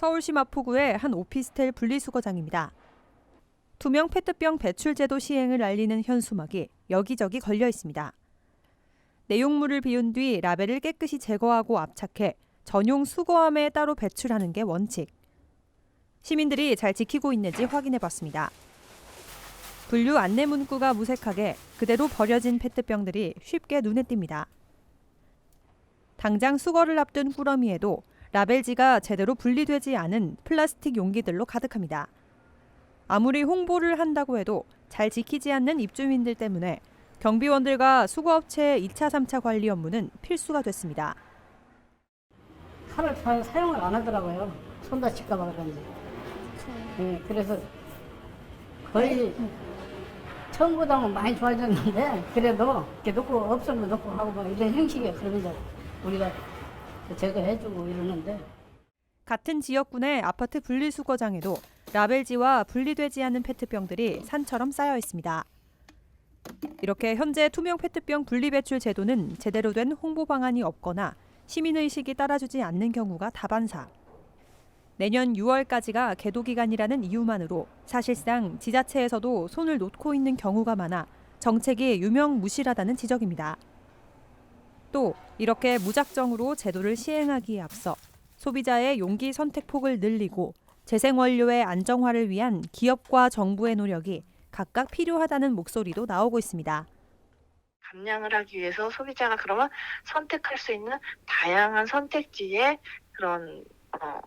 서울시 마포구의 한 오피스텔 분리수거장입니다. 투명 페트병 배출 제도 시행을 알리는 현수막이 여기저기 걸려 있습니다. 내용물을 비운 뒤 라벨을 깨끗이 제거하고 압착해 전용 수거함에 따로 배출하는 게 원칙. 시민들이 잘 지키고 있는지 확인해 봤습니다. 분류 안내 문구가 무색하게 그대로 버려진 페트병들이 쉽게 눈에 띕니다. 당장 수거를 앞둔 꾸러미에도 라벨지가 제대로 분리되지 않은 플라스틱 용기들로 가득합니다. 아무리 홍보를 한다고 해도 잘 지키지 않는 입주민들 때문에 경비원들과 수거업체의 2차, 3차 관리 업무는 필수가 됐습니다. 칼을 잘 사용을 안 하더라고요. 손 다칠까 봐 그런지. 예, 그래서 거의 처음보다는 많이 좋아졌는데 그래도 이렇게 놓고 없으면 놓고 하고 뭐 이런 형식이에요. 그러면 우리가 제거해주고 이러는데 같은 지역군의 아파트 분리수거장에도 라벨지와 분리되지 않은 페트병들이 산처럼 쌓여 있습니다. 이렇게 현재 투명 페트병 분리배출 제도는 제대로 된 홍보 방안이 없거나 시민의식이 따라주지 않는 경우가 다반사. 내년 6월까지가 계도 기간이라는 이유만으로 사실상 지자체에서도 손을 놓고 있는 경우가 많아 정책이 유명무실하다는 지적입니다. 또 이렇게 무작정으로 제도를 시행하기에 앞서 소비자의 용기 선택 폭을 늘리고 재생 원료의 안정화를 위한 기업과 정부의 노력이 각각 필요하다는 목소리도 나오고 있습니다. 감량을 하기 위해서 소비자가 그러면 선택할 수 있는 다양한 선택지의 그런 어,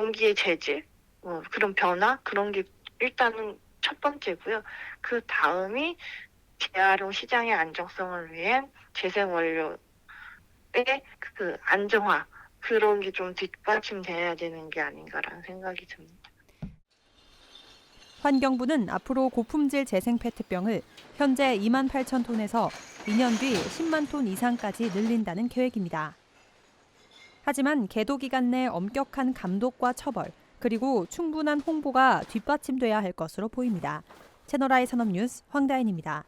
용기의 재질, 어, 그런 변화 그런 게 일단은 첫 번째고요. 그 다음이 재활용 시장의 안정성을 위한 재생 원료의 그 안정화 그런 게 좀 뒷받침돼야 되는 게 아닌가라는 생각이 듭니다. 환경부는 앞으로 고품질 재생 페트병을 현재 2만 8천 톤에서 2년 뒤 10만 톤 이상까지 늘린다는 계획입니다. 하지만 계도 기간 내 엄격한 감독과 처벌 그리고 충분한 홍보가 뒷받침돼야 할 것으로 보입니다. 채널I 산업뉴스 황다인입니다.